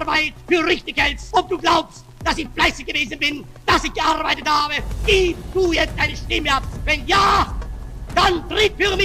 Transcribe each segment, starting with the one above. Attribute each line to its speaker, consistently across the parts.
Speaker 1: Arbeit für richtig hältst. Ob du glaubst, dass ich fleißig gewesen bin, dass ich gearbeitet habe, gib du jetzt deine Stimme ab. Wenn ja, ich für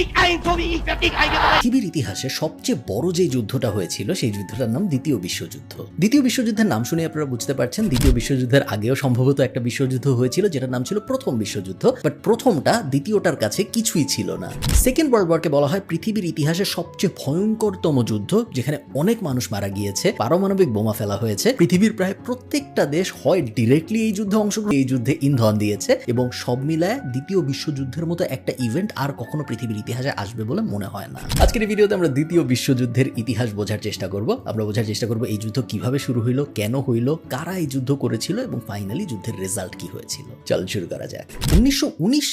Speaker 2: পৃথিবীর ইতিহাসে সবচেয়ে বড় যে যুদ্ধটা হয়েছিল, সেই যুদ্ধটার নাম দ্বিতীয় বিশ্বযুদ্ধ। দ্বিতীয় বিশ্বযুদ্ধের নাম শুনে আপনারা বুঝতে পারছেন, দ্বিতীয় বিশ্বযুদ্ধের আগেও সম্ভবত একটা বিশ্বযুদ্ধ হয়েছিল নাম ছিল প্রথম বিশ্বযুদ্ধ বাট প্রথমটা দ্বিতীয়টার কাছে কিছুই ছিল না। সেকেন্ড ওয়ার্ল্ড ওয়ারকে বলা হয় পৃথিবীর ইতিহাসে সবচেয়ে ভয়ঙ্করতম যুদ্ধ, যেখানে অনেক মানুষ মারা গিয়েছে, পারমাণবিক বোমা ফেলা হয়েছে, পৃথিবীর প্রায় প্রত্যেকটা দেশ হয় ডিরেক্টলি এই যুদ্ধে অংশগ্রহণ, এই যুদ্ধে ইন্ধন দিয়েছে, এবং সব মিলায় দ্বিতীয় বিশ্বযুদ্ধের মতো একটা ইভেন্ট আর কখনো পৃথিবীর ইতিহাসে আসবে বলে মনে হয় না। আজকের ভিডিওতে আমরা দ্বিতীয় বিশ্বযুদ্ধের ইতিহাস বোঝার চেষ্টা করব। আমরা বোঝার চেষ্টা করব এই যুদ্ধ কীভাবে শুরু হইল, কেন হইল, কারা এই যুদ্ধ করেছিল এবং ফাইনালি যুদ্ধের রেজাল্ট কি হয়েছিল। চল শুরু করা যাক। উনিশশো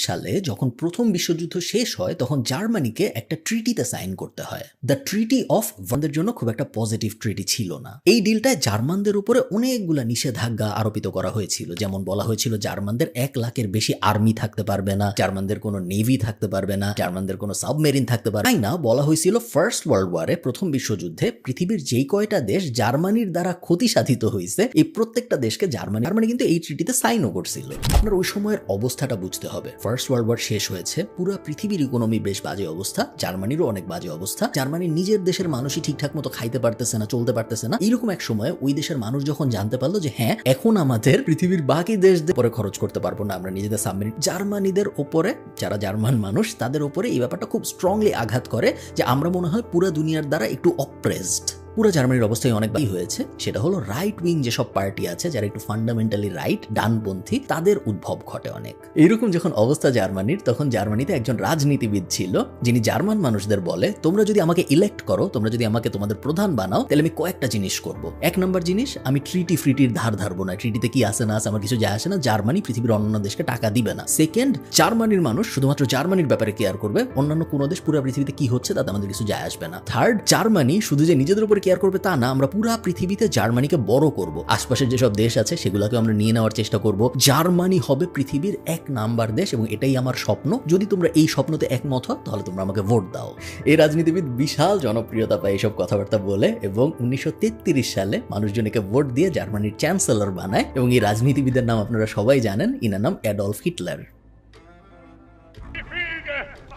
Speaker 2: সালে যখন প্রথম বিশ্বযুদ্ধ শেষ হয়, তখন জার্মানিকে একটা ট্রিটিতে সাইন করতে হয়। দ্য ট্রিটি অফ ভান্ডের জন্য খুব একটা পজিটিভ ট্রিটি ছিল না। এই ডিলটায় জার্মানদের উপরে অনেকগুলা নিষেধাজ্ঞা আরোপিত করা হয়েছিল। যেমন বলা হয়েছিল, জার্মানদের এক লাখের বেশি আর্মি থাকতে পারবে না, জার্মানদের কোনো নেভি থাকতে পারবে না। জার্মানদের কোনো সাবমেরিন থাকতে পারবে তাই না বলা হয়েছিল ফার্স্ট ওয়ার্ল্ড ওয়ারে প্রথম বিশ্বযুদ্ধে পৃথিবীর যেই কয়টা দেশ জার্মানির দ্বারা ক্ষতি সাধিত হয়েছে, এই প্রত্যেকটা দেশকে জার্মানি জার্মানি কিন্তু এই ট্রিটিতে সাইনও করছিল। আপনার ওই সময়ের অবস্থাটা বুঝতে হবে। ফার্স্ট ওয়ার্ল্ড ওয়ার শেষ হয়েছে, পুরো পৃথিবীর ইকোনমি বেশ বাজে অবস্থা, জার্মানিরও অনেক বাজে অবস্থা। জার্মানির নিজের দেশের মানুষই ঠিকঠাক মতো খাইতে পারতেছে না, চলতে পারতেছে না। এরকম এক সময় ওই দেশের মানুষ যখন জানতে পারল যে হ্যাঁ এখন আমাদের পৃথিবীর বাকি দেশদের পরে খরচ করতে পারব না, আমরা নিজেদের সাবমেরিন জার্মানিদের ওপরে যারা জার্মান মানুষ তাদের ওপরে এই ব্যাপারটা খুব স্ট্রংলি আঘাত করে যে আমরা মনে হয় পুরো দুনিয়ার দ্বারা একটু অপ্রেসড পুরো জার্মানির অবস্থায় অনেক বাকি হয়েছে। সেটা হলো রাইট উইং যেসব পার্টি আছে, যারা একটু ফান্ডামেন্টালি রাইট ডানপন্থী, তাদের উদ্ভব ঘটে অনেক। এইরকম যখন অবস্থা জার্মানির, তখন জার্মানিতে একজন রাজনীতিবিদ ছিল, যিনি জার্মান মানুষদের বলে, তোমরা যদি আমাকে ইলেক্ট করো, তোমরা যদি আমাকে তোমাদের প্রধান বানাও, তাহলে আমি কয়েকটা জিনিস করব। এক নম্বর জিনিস, আমি ট্রিটি ফ্রিটির ধার ধারবো না। ট্রিটিতে কি আসে না আসে, আমার কিছু যায় আসে না। জার্মানি পৃথিবীর অন্যান্য দেশকে টাকা দিবে না। সেকেন্ড জার্মানির মানুষ শুধুমাত্র জার্মানির ব্যাপারে কেয়ার করবে। অন্যান্য কোনো দেশ পুরো পৃথিবীতে কি হচ্ছে, তাতে আমাদের কিছু যায় আসবে না। থার্ড জার্মানি শুধু যে নিজেদের উপর কেয়ার করবে তা না আমরা পুরা পৃথিবীতে জার্মানিকে বড় করব। আশপাশের যেসব দেশ আছে সেগুলোকে আমরা নিয়ে নেওয়ার চেষ্টা করব। জার্মানি হবে পৃথিবীর এক নাম্বার দেশ এবং এটাই আমার স্বপ্ন। যদি তোমরা এই স্বপ্নতে একমত হও তাহলে তোমরা আমাকে ভোট দাও। এই রাজনীতিবিদ বিশাল জনপ্রিয়তা পায় এইসব কথাবার্তা বলে এবং উনিশশো তেত্রিশ সালে মানুষজন একে ভোট দিয়ে জার্মানির চ্যান্সেলর বানায় এবং এই রাজনীতিবিদের নাম আপনারা সবাই জানেন ইনার নাম Adolf Hitler.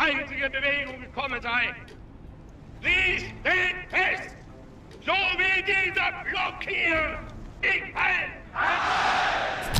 Speaker 3: Einzige Bewegung gekommen sei. Sie steht fest, so wie dieser Block hier. Ich halt!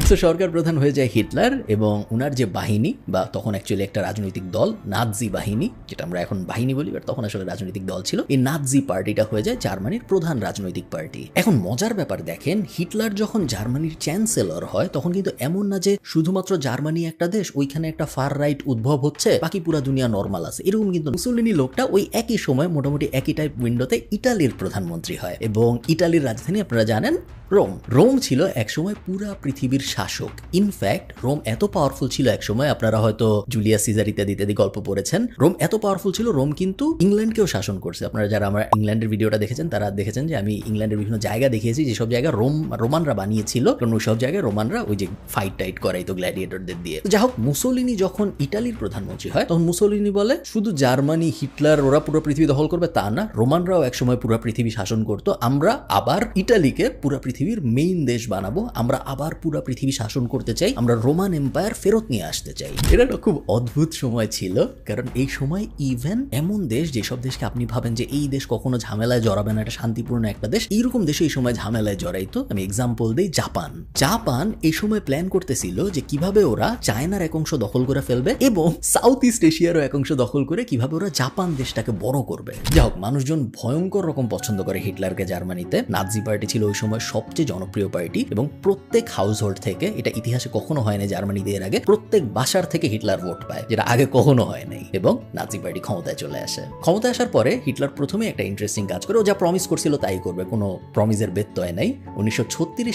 Speaker 2: তো সরকার প্রধান হয়ে যায় হিটলার এবং উনার যে বাহিনী বা তখন অ্যাকচুয়ালি একটা রাজনৈতিক দল, নাৎজি বাহিনী, যেটা আমরা এখন বাহিনী বলি বাট তখন আসলে রাজনৈতিক দল ছিল। এই নাৎজি পার্টিটা হয়ে যায় জার্মানির প্রধান রাজনৈতিক পার্টি। এখন মজার ব্যাপার দেখেন, হিটলার যখন জার্মানির চ্যান্সেলর হয়, তখন কিন্তু এমন না যে শুধুমাত্র জার্মানি একটা দেশ, ওইখানে একটা ফার রাইট উদ্ভব হচ্ছে, বাকি পুরো দুনিয়া নর্মাল আছে। এরকম কিন্তু মুসলিনী লোকটা ওই একই সময় মোটামুটি একই টাইপ উইন্ডোতে ইটালির প্রধানমন্ত্রী হয় এবং ইটালির রাজধানী আপনারা জানেন, রোম। রোম ছিল একসময় পুরা পৃথিবীর শাসক। ইনফ্যাক্ট রোম এত পাওয়ারফুল ছিল একসময়, আপনারা হয়তো জুলিয়া সিজার ইত্যাদি ইত্যাদি গল্প পড়েছেন। রোম এত পাওয়ারফুল ছিল, রোম কিন্তু ইংল্যান্ডকেও শাসন করছে। আপনারা যারা আমার ইংল্যান্ডের ভিডিওটা দেখেছেন, তারা দেখেছেন যে আমি ইংল্যান্ডের বিভিন্ন জায়গা দেখিয়েছি, যেসব জায়গা রোম, রোমানরা বানিয়েছিল। কারণ ওই সব জায়গায় রোমানরা ওই যে ফাইট টাইট করাইতো গ্ল্যাডিয়েটরদের দিয়ে। যাই হোক মুসোলিনি যখন ইটালির প্রধানমন্ত্রী হয়, তখন মুসোলিনি বলে, শুধু জার্মানি, হিটলার, ওরা পুরো পৃথিবী দখল করবে তা না, রোমানরাও একসময় পুরো পৃথিবী শাসন করতো, আমরা আবার ইটালিকে পুরো পৃথিবীর মেইন দেশ বানাবো। আমরা আবার পুরো পৃথিবী শাসন করতে চাই, আমরা রোমান এম্পায়ার ফেরত নিয়ে আসতে চাই। এটা একটা খুব অদ্ভুত সময় ছিল, কারণ এই সময় ইভেন এমন দেশ, যেসব দেশকে আপনি ভাবেন যে এই দেশ কখনো ঝামেলায় জড়াবে না এটা শান্তিপূর্ণ একটা দেশ, এইরকম দেশে এই সময় ঝামেলায় জড়াইতো আমি এক্সাম্পল দিই জাপান। জাপান এই সময় প্ল্যান করতেছিল যে কীভাবে ওরা চায়নার এক অংশ দখল করে ফেলবে এবং সাউথ ইস্ট এশিয়ারও এক অংশ দখল করে কীভাবে ওরা জাপান দেশটাকে বড় করবে। যাই হোক, মানুষজন ভয়ঙ্কর রকম পছন্দ করে হিটলারকে জার্মানিতে। নাজি পার্টি ছিল ওই সময় সবচেয়ে জনপ্রিয় পার্টি এবং প্রত্যেক হাউস হোল্ড থেকে, এটা ইতিহাসে কখনো হয় না জার্মানিতে এর আগে, প্রত্যেক বাসার থেকে হিটলার ভোট পায়, যেটা আগে কখনো হয় নাই এবং নাজি পার্টি ক্ষমতায় চলে আসে। ক্ষমতায় আসার পরে হিটলার প্রথমে একটা ইন্টারেস্টিং কাজ করে, ও যা প্রমিস করছিল তাই করবে, কোনো প্রমিসের ব্যত্যয় নাই। উনিশশো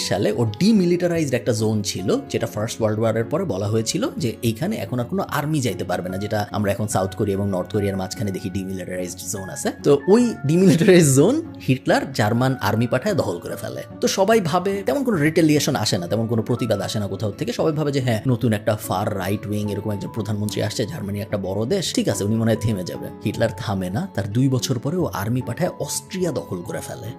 Speaker 2: সালে ও ডিমিলিটারাইজড একটা জোন ছিল, যেটা ফার্স্ট ওয়ার্ল্ড ওয়ারের পরে বলা হয়েছিল যে এইখানে এখন আর কোনো আর্মি যাইতে পারবে না, যেটা আমরা এখন সাউথ কোরিয়া এবং নর্থ কোরিয়ার মাঝখানে দেখি ডিমিলিটারাইজড জোন আছে। তো ওই demilitarized zone Hitler German army পাঠায় দখল করে ফেলে। তো সবাই ভাবে, তেমন কোনো রিটেলিয়েশন আসে না, তেমন কোনো প্রতিবাদ আসে না কোথাও থেকে। সবাই ভাবে যে হ্যাঁ নতুন একটা ফার রাইট উইং এরকম একজন প্রধানমন্ত্রী আসছে জার্মানি একটা বড় দেশ, ঠিক আছে, উনি মনে হয় থেমে যাবে। হিটলার থামে না, তার দুই বছর পরে ও আর্মি পাঠায় অস্ট্রিয়া দখল করে ফেলে।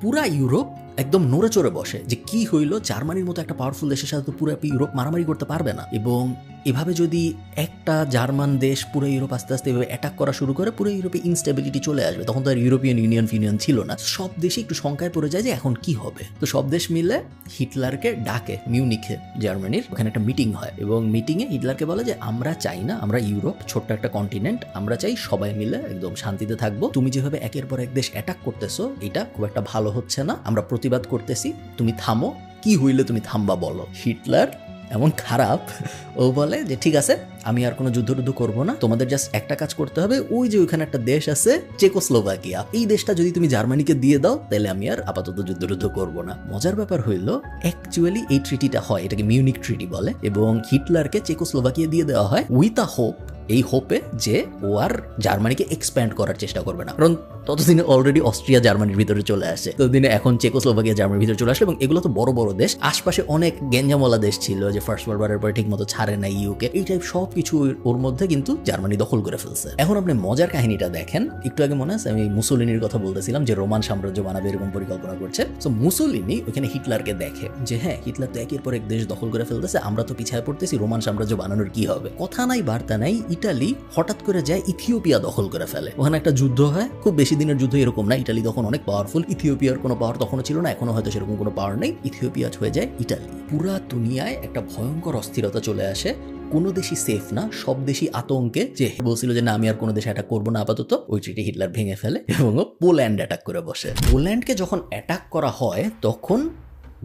Speaker 2: পুরা ইউরোপ একদম নড়ে চড়ে বসে যে কি হইল জার্মানির মতো একটা পাওয়ারফুল দেশের সাথে তো পুরো ইউরোপ মারামারি করতে পারবে না। এবং এভাবে যদি একটা জার্মান দেশ পুরো ইউরোপ আস্তে আস্তে এভাবে অ্যাটাক করা শুরু করে, পুরো ইউরোপে ইনস্টেবিলিটি চলে আসবে। তখন তো আর ইউরোপিয়ান ইউনিয়ন ফিউনিয়ন ছিল না। সব দেশে একটু শঙ্কায় পড়ে যায় যে এখন কি হবে? তো সব দেশ মিলে হিটলারকে ডাকে, মিউনিখে জার্মানির ওখানে একটা মিটিং হয়। এবং মিটিংয়ে হিটলারকে বলে যে, আমরা চাই না, আমরা ইউরোপ, ছোট্ট একটা কন্টিনেন্ট আমরা চাই সবাই মিলে একদম শান্তিতে থাকব। তুমি যেভাবে একের পর এক দেশ অ্যাটাক করতেছো, এটা খুব একটা ভালো হচ্ছে না। আমরা প্রতিবাদ করতেছি, তুমি থামো, কি হইলে তুমি থামবা বলো। হিটলার এমন খারাপ, ও বলে যে, ঠিক আছে, আমি আর কোনো যুদ্ধ টুদ্ধ করব না, তোমাদের জাস্ট একটা কাজ করতে হবে, ওই যে ওইখানে একটা দেশ আছে, চেকোস্লোভাকিয়া। এই দেশটা যদি তুমি জার্মানিকে দিয়ে দাও, তাহলে আমি আর আপাতত যুদ্ধ টুদ্ধ করব না। মজার ব্যাপার হইল অ্যাকচুয়ালি এই ট্রিটিটা হয়, এটাকে মিউনিক ট্রিটি বলে, এবং হিটলারকে চেকোস্লোভাকিয়া দিয়ে দেওয়া হয় উইথ আ হোপ এই হোপে যে ও আর জার্মানিকে এক্সপ্যান্ড করার চেষ্টা করবে না। কারণ ততদিনে অলরেডি অস্ট্রিয়া জার্মানির ভিতরে চলে আসে। ততদিনে এখন চেকোস্লোভাকিয়া জার্মানির ভিতরে চলে আসে এবং এগুলো তো বড় বড় দেশ। আশপাশে অনেক গেঞ্জামলা দেশ ছিল যে ফার্স্ট ওয়ার্ল্ড ওয়ারের পরে ঠিক মতো ছাড়ে না ইউকে এই টাইপ সব কিছু ওর মধ্যে কিন্তু জার্মানি দখল করে ফেলছে। এখন আপনি মজার কাহিনীটা দেখেন। একটু আগে মনে আছে, আমি মুসোলিনির কথা বলতেছিলাম যে রোমান সাম্রাজ্য বানাবে এরকম পরিকল্পনা করছে। তো মুসোলিনি ওখানে হিটলারকে দেখে যে হ্যাঁ হিটলার তো একের পর এক দেশ দখল করে ফেলতেছে, আমরা তো পিছায় পড়তেছি, রোমান সাম্রাজ্য বানানোর কি হবে? কথা নাই, বার্তা নাই ইটালি হঠাৎ করে যায় ইথিওপিয়া দখল করে ফেলে। ওখানে একটা যুদ্ধ হয়। খুব বেশি দিনের যুদ্ধ এরকম না। ইটালি তখন অনেক পাওয়ারফুল ইথিওপিয়ার কোনো পাওয়ার তখনও ছিল না। এখনও হয়তো সেরকম কোনো পাওয়ার নেই। ইথিওপিয়া হয়ে যায় ইটালি। পুরা দুনিয়ায় একটা ভয়ঙ্কর অস্থিরতা চলে আসে। কোনো দেশই সেফ না। সব দেশই আতঙ্কে যে বলছিল যে, না, আমি আর কোনো দেশে অ্যাটাক করব না আপাতত। ওই ট্রিটি হিটলার ভেঙে ফেলে এবং পোল্যান্ড অ্যাটাক করে বসে। পোল্যান্ডকে যখন অ্যাটাক করা হয়, তখন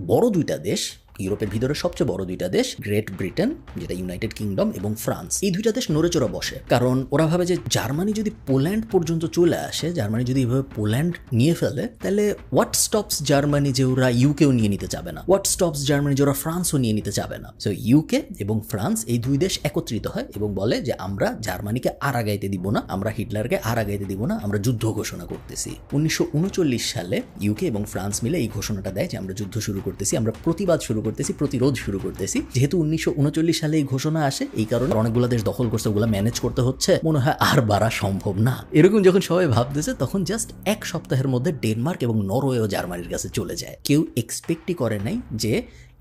Speaker 2: বড় দুইটা দেশ ইউরোপের ভিতরে সবচেয়ে বড় দুইটা দেশ গ্রেট ব্রিটেন যেটা ইউনাইটেড কিংডম এবং ফ্রান্স এই দুইটা দেশ নড়েচড়া বসে। কারণ ওরা ভাবে যে জার্মানি যদি পোল্যান্ড পর্যন্ত চলে আসে, জার্মানি যদি এভাবে পোল্যান্ড নিয়ে ফেলে, তাহলে হোয়াট স্টপস জার্মানি যে ওরা ইউকেও নিয়ে নিতে চাবে না? হোয়াট স্টপস জার্মানি যে ওরা ফ্রান্সও নিয়ে নিতে চাবে না? সো ইউকে এবং ফ্রান্স এই দুই দেশ একত্রিত হয় এবং বলে যে আমরা জার্মানিকে আর আগাইতে দিব না, আমরা হিটলারকে আর আগাইতে দিব না, আমরা যুদ্ধ ঘোষণা করতেছি। উনিশশো উনচল্লিশ সালে ইউকে এবং ফ্রান্স মিলে এই ঘোষণাটা দেয় যে আমরা যুদ্ধ শুরু করতেছি, আমরা প্রতিবাদ শুরু করতেছি, প্রতিরোধ শুরু করতেছি। যেহেতু উনিশশো সালে এই ঘোষণা আসে, এই কারণে অনেকগুলো দেশ দখল করছে, ওগুলা ম্যানেজ করতে হচ্ছে, মনে হয় আর বাড়া সম্ভব না। এরকম যখন সবাই ভাবতেছে, তখন জাস্ট এক সপ্তাহের মধ্যে ডেনমার্ক এবং নরওয়ে ও জার্মানির কাছে চলে যায়। কেউ এক্সপেক্টই করে নাই যে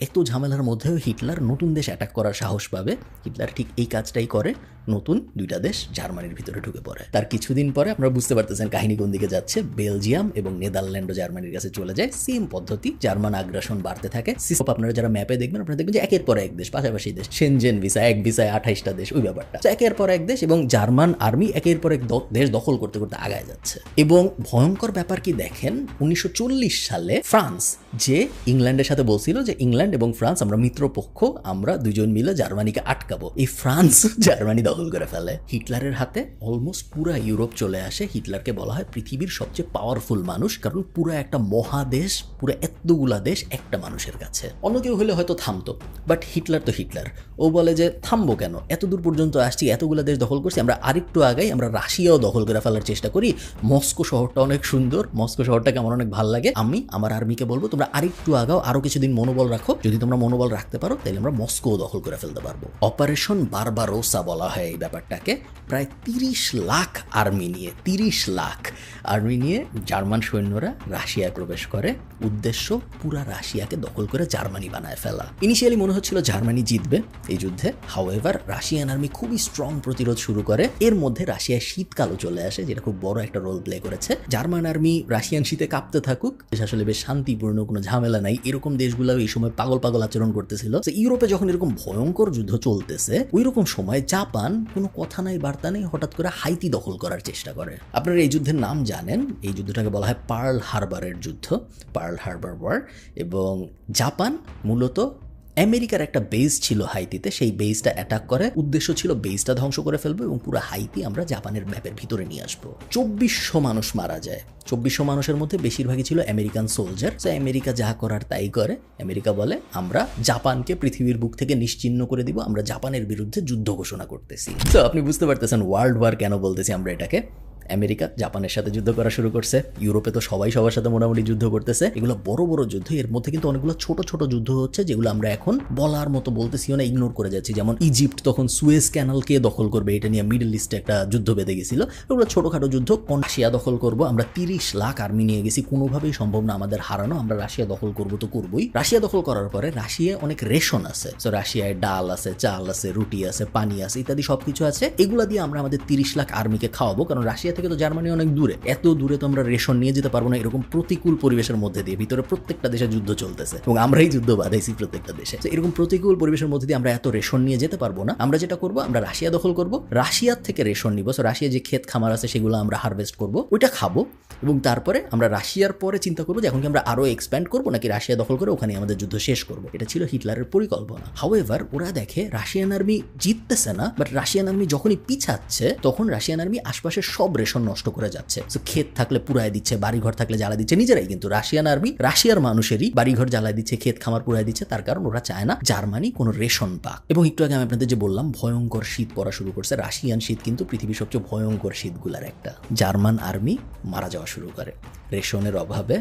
Speaker 2: এত ঝামেলার মধ্যেও হিটলার নতুন দেশ অ্যাটাক করার সাহস পাবে। হিটলার ঠিক এই কাজটাই করে। নতুন দুইটা দেশ জার্মানির ভিতরে ঢুকে পড়ে। তার কিছুদিন পরে আপনারা বুঝতে পারতেছেন কাহিনী কোন দিকে যাচ্ছে। বেলজিয়াম এবং নেদারল্যান্ডও জার্মানির কাছে চলে যায়। সেম পদ্ধতি, জার্মান আগ্রাসন বাড়তে থাকে। সিস্প আপনারা যারা ম্যাপে দেখবেন, আপনারা দেখবেন যে একের পর এক দেশ, পাশাপাশি দেশ। সেনজেন ভিসা এক ভিসায় আঠাইশটা দেশ, ওই ব্যাপারটা। একের পর এক দেশ এবং জার্মান আর্মি একের পর এক দেশ দখল করতে করতে আগায় যাচ্ছে। এবং ভয়ঙ্কর ব্যাপার কি দেখেন? উনিশশো চল্লিশ সালে ফ্রান্স যে ইংল্যান্ডের সাথে বলছিল যে ইংল্যান্ড এবং ফ্রান্স, আমরা মিত্রপক্ষ, আমরা দুজন মিলে জার্মানিকে আটকাবো। এই ফ্রান্স জার্মানি দখল করে ফেলে। হিটলারের হাতে অলমোস্ট পুরা ইউরোপ চলে আসে। হিটলারকে বলা হয় পৃথিবীর সবচেয়ে পাওয়ারফুল মানুষ, কারণ পুরো একটা মহাদেশ, পুরো এতগুলা দেশ একটা মানুষের কাছে। অন্য কেউ হলে হয়তো থামতো বাট হিটলার তো হিটলার। ও বলে যে, থামবো কেন? এত দূর পর্যন্ত আসছি, এতগুলা দেশ দখল করছি, আমরা আরেকটু আগাই, আমরা রাশিয়াও দখল করে ফেলার চেষ্টা করি। মস্কো শহরটা অনেক সুন্দর, মস্কো শহরটাকে আমার অনেক ভালো লাগে। আমি, আমার আর্মিকে বলব, তোমরা আরেকটু আগাও, আরও কিছুদিন মনোবল রাখো যদি তোমরা মনোবল রাখতে পারো তাহলে আমরা মস্কো দখল করে ফেলতে পারব। অপারেশন বারবারোসা বলা হয় এই ব্যাপারটাকে। প্রায় তিরিশ লাখ আর্মি নিয়ে, তিরিশ লাখ আর্মি নিয়ে জার্মান সৈন্যরা রাশিয়ায় প্রবেশ করে। উদ্দেশ্য, পুরা রাশিয়াকে দখল করে জার্মানি বানায় ফেলা। ইনিশিয়ালি মনে হচ্ছিল জার্মানি জিতবে এই যুদ্ধে। হাওয়েভার রাশিয়ান আর্মি খুবই স্ট্রং প্রতিরোধ শুরু করে। এর মধ্যে রাশিয়ায় শীতকালও চলে আসে, যেটা খুব বড় একটা রোল প্লে করেছে। জার্মান আর্মি রাশিয়ান শীতে কাঁপতে থাকুক আসলে বেশ শান্তিপূর্ণ, কোনো ঝামেলা নাই। এরকম দেশগুলো এই সময় পাগল পাগল আচরণ করতেছিল। ইউরোপে যখন এরকম ভয়ঙ্কর যুদ্ধ চলতেছে ওই রকম সময় জাপান কোনো কথা নাই, বার্তা নেই, হঠাৎ করে হাইতি দখল করার চেষ্টা করে। আপনারা এই যুদ্ধের নাম জানেন। এই যুদ্ধটাকে বলা হয় পার্ল হারবারের যুদ্ধ, পার্ল হারবার ওয়ার। এবং জাপান মূলত আমেরিকার একটা বেস ছিল হাইতিতে, সেই বেসটা অ্যাটাক করে। উদ্দেশ্য ছিল বেসটা ধ্বংস করে ফেলব এবং পুরো হাইতি আমরা জাপানের ম্যাপের ভিতরে নিয়ে আসব। চব্বিশশো মানুষ মারা যায়। চব্বিশশো মানুষের মধ্যে বেশিরভাগই ছিল আমেরিকান সোলজার তো আমেরিকা যা করার তাই করে। আমেরিকা বলে, আমরা জাপানকে পৃথিবীর বুক থেকে নিশ্চিহ্ন করে দিব। আমরা জাপানের বিরুদ্ধে যুদ্ধ ঘোষণা করতেছি। তো আপনি বুঝতে পারতেছেন ওয়ার্ল্ড ওয়ার কেন বলতেছি আমরা এটাকে? আমেরিকা, জাপানের সাথে যুদ্ধ করা শুরু করছে। ইউরোপে তো সবাই সবার সাথে মোটামুটি যুদ্ধ করতেছে। এগুলো বড় বড় যুদ্ধ। এর মধ্যে কিন্তু অনেকগুলো ছোট ছোট যুদ্ধ হচ্ছে, যেগুলো আমরা এখন বলার মতো বলতেছিও না ইগনোর করে যাচ্ছি। যেমন ইজিপ্ট তখন সুয়েজ ক্যানালকে দখল করবে। এটা নিয়ে মিডল ইস্টে একটা যুদ্ধ বেঁধে গেছিল। ওগুলো ছোটখাটো যুদ্ধ। কোন রাশিয়া দখল করব। আমরা তিরিশ লাখ আর্মি নিয়ে গেছি। কোনোভাবেই সম্ভব না আমাদের হারানো। আমরা রাশিয়া দখল করব তো করবই। রাশিয়া দখল করার পরে রাশিয়ায় অনেক রেশন আছে। তো রাশিয়ায় ডাল আছে, চাল আছে, রুটি আছে, পানি আছে, ইত্যাদি সবকিছু আছে। এগুলা দিয়ে আমরা আমাদের তিরিশ লাখ আর্মিকে খাওয়াবো। কারণ রাশিয়া থেকে তো জার্মানি অনেক দূরে। এত দূরে তো আমরা রেশন নিয়ে যেতে পারব না, এরকম প্রতিকূল পরিবেশের মধ্যে দিয়ে ভিতরে প্রত্যেকটা দেশে যুদ্ধ চলতেছে এবং আমরাই যুদ্ধ বাধাইছি প্রত্যেকটা দেশে। তো এরকম প্রতিকূল পরিবেশের মধ্যে দিয়ে আমরা এত রেশন নিয়ে যেতে পারব না। আমরা যেটা করব, আমরা রাশিয়া দখল করব। রাশিয়ার থেকে রেশন নিব। সো রাশিয়া যে ক্ষেত খামার আছে, সেগুলো আমরা হারভেস্ট করব, ওইটা খাব এবং তারপরে আমরা রাশিয়ার পরে চিন্তা করব যে এখন কি আমরা আরও এক্সপ্যান্ড করব নাকি রাশিয়া দখল করে ওখানে আমাদের যুদ্ধ শেষ করব। এটা ছিল হিটলারের পরিকল্পনা। হাউএভার ওরা দেখে রাশিয়ান আর্মি জিততেছে না বাট রাশিয়ান আর্মি যখনই পিছাচ্ছে, তখন রাশিয়ান আর্মি আশপাশের সব রেশন নষ্ট করে যাচ্ছে। ক্ষেত থাকলে পুরায় দিচ্ছে, বাড়িঘর থাকলে জ্বালা দিচ্ছে। নিজেরাই কিন্তু রাশিয়ান আর্মি, রাশিয়ার মানুষেরই বাড়িঘর জ্বালা দিচ্ছে, ক্ষেত খামার পুরায় দিচ্ছে। তার কারণ ওরা চায় না জার্মানি কোনো রেশন পাক। এবং একটু আগে আমি আপনাদের যে বললাম, ভয়ঙ্কর শীত পড়া শুরু করছে। রাশিয়ান শীত কিন্তু পৃথিবীর সবচেয়ে ভয়ঙ্কর শীতগুলার একটা। জার্মান আর্মি মারা যাওয়া শুরু করে। রেশনের অভাবে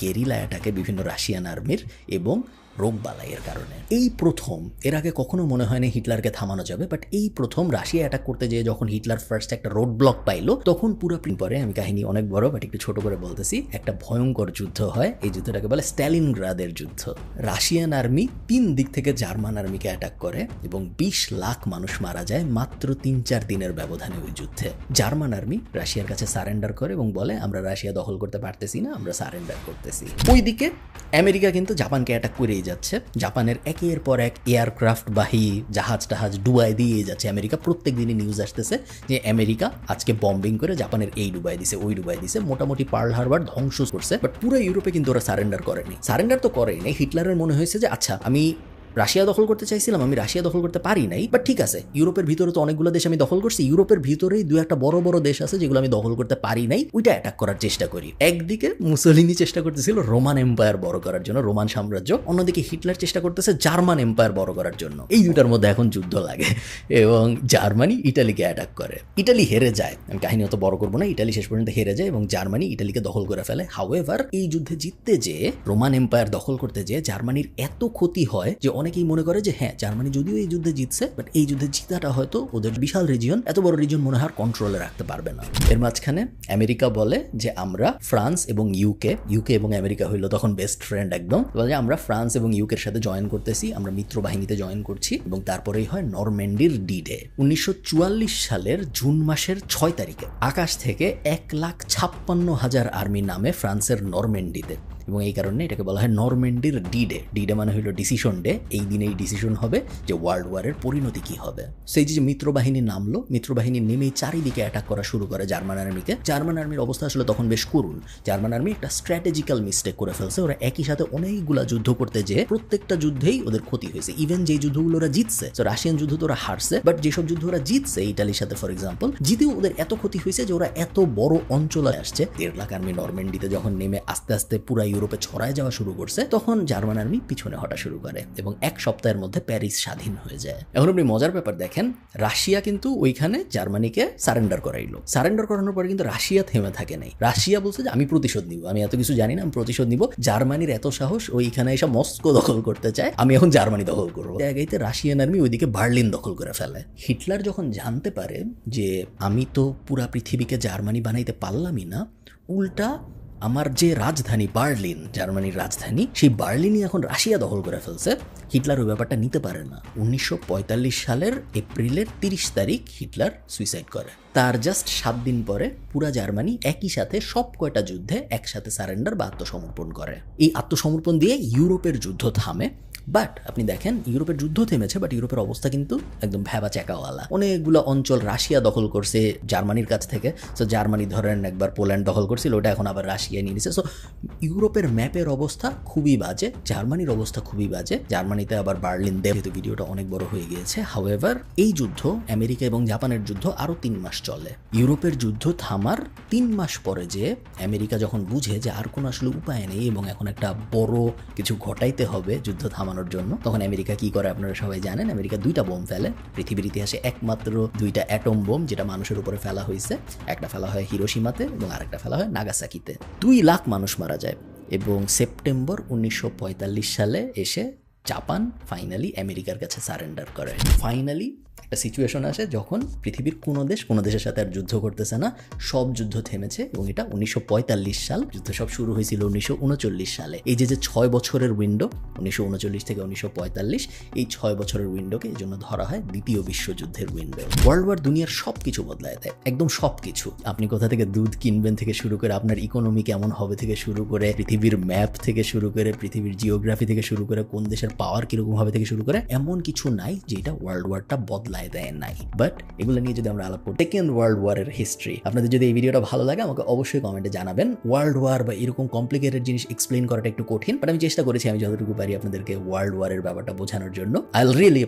Speaker 2: গেরিলা অ্যাটাকে বিভিন্ন রাশিয়ান আর্মির এবং রোগবালাইয়ের কারণে। এই প্রথম, এর আগে কখনো মনে হয়নি হিটলারকে থামানো যাবে বাট এই প্রথম রাশিয়া অ্যাটাক করতে যেয়ে যখন হিটলার ফার্স্ট একটা রোড ব্লক পাইলো, তখন পুরো পরে, আমি কাহিনী অনেক বড় বাট একটু ছোট করে বলতেছি, একটা ভয়ঙ্কর যুদ্ধ হয়, এই যুদ্ধটাকে বলে স্ট্যালিনগ্রাদের যুদ্ধ। রাশিয়ান আর্মি তিন দিক থেকে জার্মান আর্মিকে অ্যাটাক করে, এবং বিশ লাখ মানুষ মারা যায় মাত্র তিন চার দিনের ব্যবধানে ওই যুদ্ধে। জার্মান আর্মি রাশিয়ার কাছে সারেন্ডার করে এবং বলে, আমরা রাশিয়া দখল করতে পারতেছি না, আমরা সারেন্ডার করতেছি। ওইদিকে আমেরিকা কিন্তু জাপানকে অ্যাটাক করেই যাচ্ছে। জাপানের একের পর এক এয়ারক্রাফট বাহী জাহাজ টাহাজ ডুবাই দিয়ে যাচ্ছে আমেরিকা। প্রত্যেক দিনই নিউজ আসতেছে যে আমেরিকা আজকে বম্বিং করে জাপানের এই ডুবাই দিছে, ওই ডুবাই দিছে। মোটামুটি পার্ল হারবার ধ্বংস করছে বাট পুরো ইউরোপে কিন্তু ওরা সারেন্ডার করেনি। সারেন্ডার তো করেনি হিটলারের মনে হয়েছে যে আচ্ছা আমি রাশিয়া দখল করতে চাইছিলাম, আমি রাশিয়া দখল করতে পারি নাই বাট ঠিক আছে, ইউরোপের ভিতরে তো অনেকগুলো দেশ আমি দখল করছি, ইউরোপের ভিতরেই দু একটা বড় বড় দেশ আছে যেগুলো আমি দখল করতে পারি নাই, ওইটা অ্যাটাক করার চেষ্টা করি। একদিকে মুসলিনি চেষ্টা করতেছিল রোমান এম্পায়ার বড় করার জন্য, রোমান সাম্রাজ্য, অন্যদিকে হিটলার চেষ্টা করতেছে জার্মান এম্পায়ার বড় করার জন্য। এই দুটার মধ্যে এখন যুদ্ধ লাগে, এবং জার্মানি ইটালিকে অ্যাটাক করে। ইটালি হেরে যায়, আমি কাহিনী অত বড় করব না, ইটালি শেষ পর্যন্ত হেরে যায় এবং জার্মানি ইটালিকে দখল করে ফেলে। হাউএভার এই যুদ্ধে জিততে যে রোমান এম্পায়ার দখল করতে যে জার্মানির এত ক্ষতি হয় যে অনেকেই মনে করে যে হ্যাঁ জার্মানি যদিও এই যুদ্ধে জিতছে বাট এই যুদ্ধে জিতাটা হয়তো ওদের বিশাল রিজিয়ন এত বড় রিজিয়ন মনে হয় কন্ট্রোলে রাখতে পারবে না। এর মাঝখানে আমেরিকা বলে যে, আমরা ফ্রান্স এবং ইউকে ইউকে এবং আমেরিকা হইল তখন বেস্ট ফ্রেন্ড একদম। বলে আমরা ফ্রান্স এবং ইউকের সাথে জয়েন করতেছি, আমরা মিত্র বাহিনীতে জয়েন করছি এবং তারপরেই হয় নরম্যান্ডির ডি ডে উনিশশো চুয়াল্লিশ সালের জুন মাসের ছয় তারিখে আকাশ থেকে এক লাখ ছাপ্পান্ন হাজার আর্মি নামে ফ্রান্সের নরম্যান্ডিতে। এবং এই কারণে এটাকে বলা হয় নরম্যান্ডির ডি ডে ডি ডে মানে হলো ডিসিশন ডে এই দিনেই ডিসিশন হবে যে ওয়ার্ল্ড ওয়ারের পরিণতি কি হবে। সেই যে মিত্র বাহিনী নামলো মিত্র বাহিনী নেমেই চারিদিকে অ্যাটাক করা শুরু করে জার্মান আর্মিকে জার্মান আর্মির অবস্থা আসলে তখন বেশ করুন জার্মান আর্মি একটা স্ট্র্যাটেজিক্যাল মিস্টেক করে ফেলছে। ওরা একই সাথে অনেকগুলা যুদ্ধ করতে যে প্রত্যেকটা যুদ্ধেই ওদের ক্ষতি হয়েছে। ইভেন যে যুদ্ধগুলো ওরা জিতছে তো রাশিয়ান যুদ্ধ তো ওরা হারছে বাট যেসব যুদ্ধ ওরা জিতছে ইটালির সাথে ফর এক্সাম্পল জিতেও ওদের এত ক্ষতি হয়েছে যে ওরা এত বড় অঞ্চলে আসছে। দেড় লাখ আর্মি নরম্যান্ডিতে যখন নেমে আস্তে আস্তে পুরা ইউরোপে ছড়ায় যাওয়া শুরু করছে, তখন জার্মান আর্মি পিছনে হটা শুরু করে এবং এক সপ্তাহের মধ্যে প্যারিস স্বাধীন হয়ে যায়। এখন আপনি মজার ব্যাপার দেখেন, রাশিয়া কিন্তু ওইখানে জার্মানিকে সারেন্ডার করাইলো। সারেন্ডার করানোর পরে কিন্তু রাশিয়া থেমে থাকে নাই। রাশিয়া বলছে যে, আমি প্রতিশোধ নিব, আমি এত কিছু জানি না, আমি প্রতিশোধ নিব। জার্মানির এত সাহস, ওইখানে এসে মস্কো দখল করতে চায়, আমি এখন জার্মানি দখল করব। জায়গাতে রাশিয়ান আর্মি ওইদিকে বার্লিন দখল করে ফেলে। হিটলার যখন জানতে পারে যে, আমি তো পুরা পৃথিবীকে জার্মানি বানাইতে পারলামই না, উল্টা আমার যে রাজধানী বার্লিন, জার্মানির রাজধানী, সেই বার্লিনই এখন রাশিয়া দখল করে ফেলছে। হিটলার ওই ব্যাপারটা নিতে পারে না। উনিশশো পঁয়তাল্লিশ সালের এপ্রিলের তিরিশ তারিখ হিটলার সুইসাইড করে। তার জাস্ট সাত দিন পরে পুরা জার্মানি একই সাথে সব কয়টা যুদ্ধে একসাথে সারেন্ডার বা আত্মসমর্পণ করে। এই আত্মসমর্পণ দিয়ে ইউরোপের যুদ্ধ থামে। বাট আপনি দেখেন, ইউরোপের যুদ্ধ থেমেছে বাট ইউরোপের অবস্থা কিন্তু একদম ভ্যাবা চেকাওয়ালা অনেকগুলো অঞ্চল রাশিয়া দখল করছে জার্মানির কাছ থেকে। সো জার্মানি ধরেন একবার পোল্যান্ড দখল করছিল, ওটা এখন আবার রাশিয়া নিয়ে নিছে। সো ইউরোপের ম্যাপের অবস্থা খুবই বাজে, জার্মানির অবস্থা খুবই বাজে। জার্মানিতে আবার বার্লিন দেব যেহেতু ভিডিওটা অনেক বড় হয়ে গিয়েছে। হাউএভার এই যুদ্ধ, আমেরিকা এবং জাপানের যুদ্ধ আরও তিন মাস চলে। ইউরোপের যুদ্ধ থামার তিন মাস পরে যে আমেরিকা যখন বুঝে যে আর কোনো আসলে উপায় নেই এবং এখন একটা বড় কিছু ঘটাইতে হবে, যুদ্ধ থামানোর থামানোর জন্য। তখন আমেরিকা কি করে আপনারা সবাই জানেন, আমেরিকা দুইটা বোম ফেলে। পৃথিবীর ইতিহাসে একমাত্র দুইটা অ্যাটম বোম যেটা মানুষের উপরে ফেলা হয়েছে। একটা ফেলা হয় হিরোসীমাতে এবং আরেকটা ফেলা হয় নাগাসাকিতে। দুই লাখ মানুষ মারা যায় এবং সেপ্টেম্বর উনিশশো পঁয়তাল্লিশ সালে এসে জাপান ফাইনালি আমেরিকার কাছে সারেন্ডার করে। ফাইনালি একটা সিচুয়েশন আসে যখন পৃথিবীর কোনো দেশ কোনো দেশের সাথে আর যুদ্ধ করতেছে না, সব যুদ্ধ থেমেছে এবং এটা উনিশশো পঁয়তাল্লিশ সাল, যুদ্ধ সব শুরু হয়েছিল উনিশশো উনচল্লিশ সালে। এই যে যে ছয় বছরের উইন্ডো উনিশশো উনচল্লিশ থেকে উনিশশো পঁয়তাল্লিশ, এই ছয় বছরের উইন্ডোকে এই জন্য ধরা হয় দ্বিতীয় বিশ্বযুদ্ধের উইন্ডো ওয়ার্ল্ড ওয়ার দুনিয়ার সব কিছু বদলায় দেয়, একদম সব কিছু আপনি কোথা থেকে দুধ কিনবেন থেকে শুরু করে আপনার ইকোনমি কেমন হবে থেকে শুরু করে, পৃথিবীর ম্যাপ থেকে শুরু করে, পৃথিবীর জিওগ্রাফি থেকে শুরু করে, কোন দেশের পাওয়ার কীরকম হবে থেকে শুরু করে, এমন কিছু নাই যেটা ওয়ার্ল্ড ওয়ারটা বদলায়। দেয় নাই বাট এগুলো নিয়ে যদি আমরা আলাপ করি সেকেন্ড ওয়ার্ল্ড ওয়ারের হিস্ট্রি আপনাদের যদি এই ভিডিওটা ভালো লাগে, আমাকে অবশ্যই কমেন্টে জানাবেন। ওয়ার্ল্ড ওয়ার বা এরকম কমপ্লিকেটেড জিনিস এক্সপ্লেন করাটা একটু কঠিন বাট আমি চেষ্টা করেছি, আমি যতটুকু পারি আপনাদেরকে ওয়ার্ল্ড ওয়ারের ব্যাপারটা বোঝানোর জন্য। I really